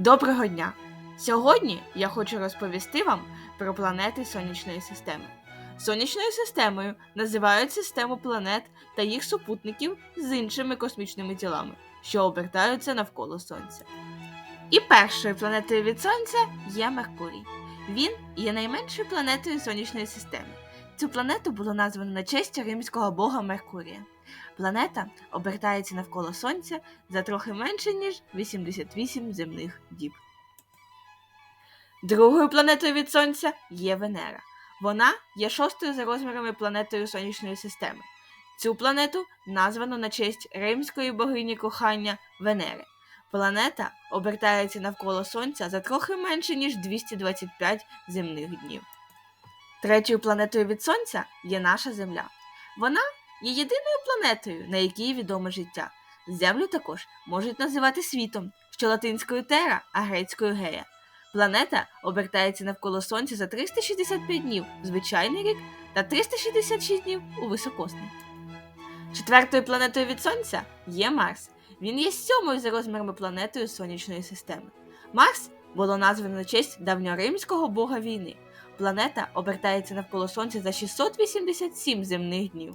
Доброго дня! Сьогодні я хочу розповісти вам про планети Сонячної системи. Сонячною системою називають систему планет та їх супутників з іншими космічними тілами, що обертаються навколо Сонця. І першою планетою від Сонця є Меркурій. Він є найменшою планетою сонячної системи. Цю планету було названо на честь римського бога Меркурія. Планета обертається навколо Сонця за трохи менше, ніж 88 земних діб. Другою планетою від Сонця є Венера. Вона є шостою за розмірами планетою сонячної системи. Цю планету названо на честь римської богині кохання Венери. Планета обертається навколо Сонця за трохи менше, ніж 225 земних днів. Третьою планетою від Сонця є наша Земля. Вона є єдиною планетою, на якій відоме життя. Землю також можуть називати світом, що латинською тера, а грецькою гея. Планета обертається навколо Сонця за 365 днів в звичайний рік та 366 днів у високосний. Четвертою планетою від Сонця є Марс. Він є сьомою за розмірами планетою сонячної системи. Марс було названо на честь давньоримського бога війни. Планета обертається навколо Сонця за 687 земних днів.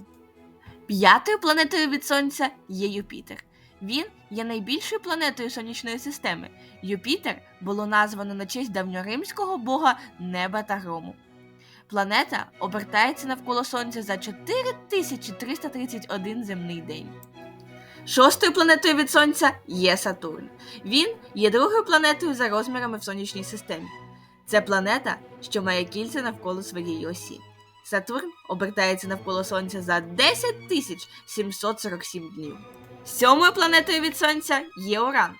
П'ятою планетою від Сонця є Юпітер. Він є найбільшою планетою сонячної системи. Юпітер було названо на честь давньоримського бога неба та грому. Планета обертається навколо Сонця за 4331 земний день. Шостою планетою від Сонця є Сатурн. Він є другою планетою за розмірами в сонячній системі. Це планета, що має кільця навколо своєї осі. Сатурн обертається навколо Сонця за 10 тисяч 747 днів. Сьомою планетою від Сонця є Уран.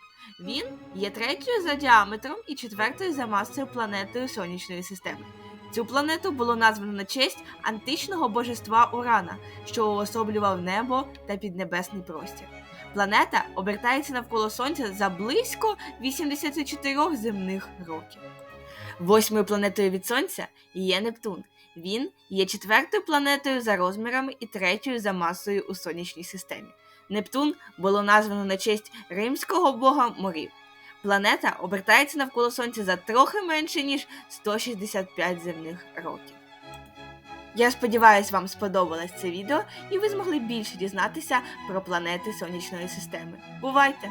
Він є третьою за діаметром і четвертою за масою планетою сонячної системи. Цю планету було названо на честь античного божества Урана, що уособлював небо та піднебесний простір. Планета обертається навколо Сонця за близько 84 земних років. Восьмою планетою від Сонця є Нептун. Він є четвертою планетою за розмірами і третьою за масою у сонячній системі. Нептун було названо на честь римського бога морів. Планета обертається навколо Сонця за трохи менше, ніж 165 земних років. Я сподіваюся, вам сподобалось це відео і ви змогли більше дізнатися про планети сонячної системи. Бувайте!